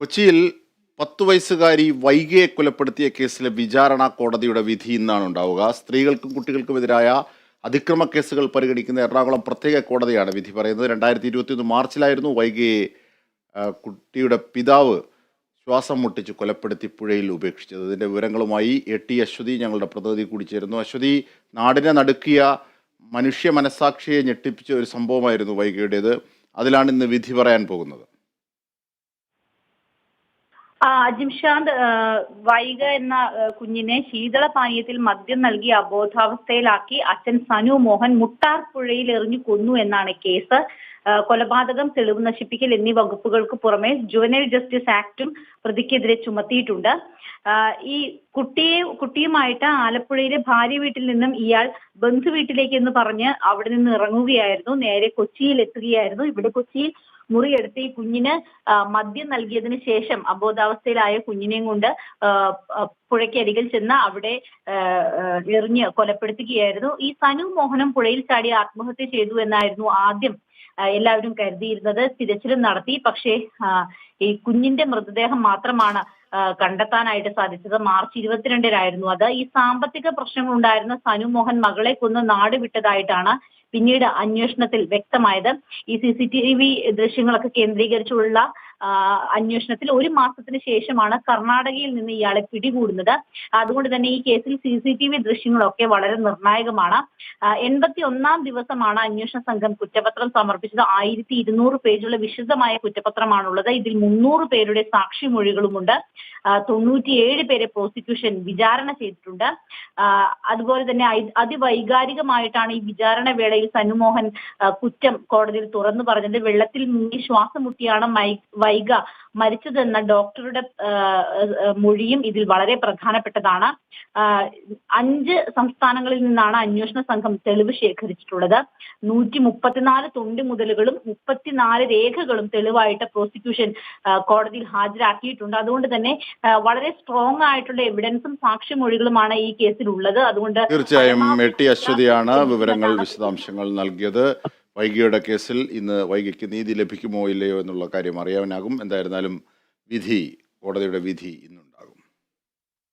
കൊച്ചിയിൽ പത്തു വയസ്സുകാരി വൈകിയെ കൊലപ്പെടുത്തിയ കേസിലെ വിചാരണ കോടതിയുടെ വിധി ഇന്നാണ് ഉണ്ടാവുക. സ്ത്രീകൾക്കും കുട്ടികൾക്കുമെതിരായ അതിക്രമ കേസുകൾ പരിഗണിക്കുന്ന എറണാകുളം പ്രത്യേക കോടതിയാണ് വിധി പറയുന്നത്. രണ്ടായിരത്തി ഇരുപത്തിയൊന്ന് മാർച്ചിലായിരുന്നു വൈകിയെ കുട്ടിയുടെ പിതാവ് ശ്വാസം മുട്ടിച്ച് കൊലപ്പെടുത്തി പുഴയിൽ ഉപേക്ഷിച്ചത്. ഇതിന്റെ വിവരങ്ങളുമായി എ ടി അശ്വതി ഞങ്ങളുടെ പ്രതിനിധി കൂടി ചേരുന്നു. അശ്വതി നാടിനെ നടുക്കിയ മനുഷ്യ മനസാക്ഷിയെ ഞെട്ടിപ്പിച്ച ഒരു സംഭവമായിരുന്നു വൈകിയുടേത്. അതിലാണ് ഇന്ന് വിധി പറയാൻ പോകുന്നത്. ആ, അജിംഷാന്ത് വൈഗ എന്ന കുഞ്ഞിനെ ശീതളപാനീയത്തിൽ മദ്യം നൽകി അബോധാവസ്ഥയിലാക്കി അച്ഛൻ സനു മോഹൻ മുട്ടാർ പുഴയിൽ എറിഞ്ഞു കൊന്നു എന്നാണ് കേസ്. കൊലപാതകം തെളിവ് നശിപ്പിക്കൽ എന്നീ വകുപ്പുകൾക്ക് പുറമെ ജുവനൈൽ ജസ്റ്റിസ് ആക്ടും പ്രതിക്കെതിരെ ചുമത്തിയിട്ടുണ്ട്. ഈ കുട്ടിയെ കുട്ടിയുമായിട്ട് ആലപ്പുഴയിലെ ഭാര്യ വീട്ടിൽ നിന്നും ഇയാൾ ബന്ധു വീട്ടിലേക്ക് എന്ന് പറഞ്ഞ് അവിടെ നിന്ന് ഇറങ്ങുകയായിരുന്നു. നേരെ കൊച്ചിയിൽ എത്തുകയായിരുന്നു. ഇവിടെ കൊച്ചിയിൽ മുറിയെടുത്ത് ഈ കുഞ്ഞിന് മദ്യം നൽകിയതിന് ശേഷം അബോധാവസ്ഥയിലായ കുഞ്ഞിനെയും കൊണ്ട് പുഴയ്ക്കരികിൽ ചെന്ന് അവിടെ എറിഞ്ഞ് കൊലപ്പെടുത്തുകയായിരുന്നു. ഈ സനു മോഹനം പുഴയിൽ ചാടി ആത്മഹത്യ ചെയ്തു എന്നായിരുന്നു ആദ്യം എല്ലാവരും കരുതിയിരുന്നത് തിരച്ചിലും നടത്തി. പക്ഷേ ഈ കുഞ്ഞിന്റെ മൃതദേഹം മാത്രമാണ് കണ്ടെത്താനായിട്ട് സാധിച്ചത്. മാർച്ച് ഇരുപത്തിരണ്ടിനായിരുന്നു അത്. ഈ സാമ്പത്തിക പ്രശ്നങ്ങൾ ഉണ്ടായിരുന്ന സനു മോഹൻ മകളെ കൊന്ന് നാട് വിട്ടതായിട്ടാണ് പിന്നീട് അന്വേഷണത്തിൽ വ്യക്തമായത് ഈ സി സി ടി വി ദൃശ്യങ്ങളൊക്കെ കേന്ദ്രീകരിച്ചുള്ള അന്വേഷണത്തിൽ ഒരു മാസത്തിന് ശേഷമാണ് കർണാടകയിൽ നിന്ന് ഇയാളെ പിടികൂടുന്നത്. അതുകൊണ്ട് തന്നെ ഈ കേസിൽ സി സി ടി വി ദൃശ്യങ്ങളൊക്കെ വളരെ നിർണായകമാണ്. എൺപത്തി ഒന്നാം ദിവസമാണ് അന്വേഷണ സംഘം കുറ്റപത്രം സമർപ്പിച്ചത്. ആയിരത്തി ഇരുന്നൂറ് പേജുള്ള വിശദമായ കുറ്റപത്രമാണുള്ളത്. ഇതിൽ മുന്നൂറ് പേരുടെ സാക്ഷിമൊഴികളുമുണ്ട്. തൊണ്ണൂറ്റിയേഴ് പേരെ പ്രോസിക്യൂഷൻ വിചാരണ ചെയ്തിട്ടുണ്ട്. അതുപോലെ തന്നെ അതിവൈകാരികമായിട്ടാണ് ഈ വിചാരണ വേളയിൽ സനുമോഹൻ കുറ്റം കോടതിയിൽ തുറന്നു പറഞ്ഞത്. വെള്ളത്തിൽ മുങ്ങി ശ്വാസം മുട്ടിയാണ് വൈഗ മരിച്ചതെന്ന ഡോക്ടറുടെ മൊഴിയും ഇതിൽ വളരെ പ്രധാനപ്പെട്ടതാണ്. അഞ്ച് സംസ്ഥാനങ്ങളിൽ നിന്നാണ് അന്വേഷണ സംഘം തെളിവ് ശേഖരിച്ചിട്ടുള്ളത്. നൂറ്റി മുപ്പത്തിനാല് തൊണ്ടി മുതലുകളും മുപ്പത്തിനാല് രേഖകളും തെളിവായിട്ട് പ്രോസിക്യൂഷൻ കോടതിയിൽ ഹാജരാക്കിയിട്ടുണ്ട്. അതുകൊണ്ട് തന്നെ വളരെ സ്ട്രോങ് ആയിട്ടുള്ള എവിഡൻസും സാക്ഷിമൊഴികളുമാണ് ഈ കേസിൽ ഉള്ളത് അതുകൊണ്ട് തീർച്ചയായും എ ടി അശ്വതിയാണ് വിവരങ്ങൾ വിശദാംശങ്ങൾ നൽകിയത്. വൈകിയുടെ കേസിൽ ഇന്ന് വൈകിക്ക് നീതി ലഭിക്കുമോ ഇല്ലയോ എന്നുള്ള കാര്യം അറിയാനാകും. എന്തായിരുന്നാലും വിധി കോടതിയുടെ വിധി ഇന്നുണ്ട്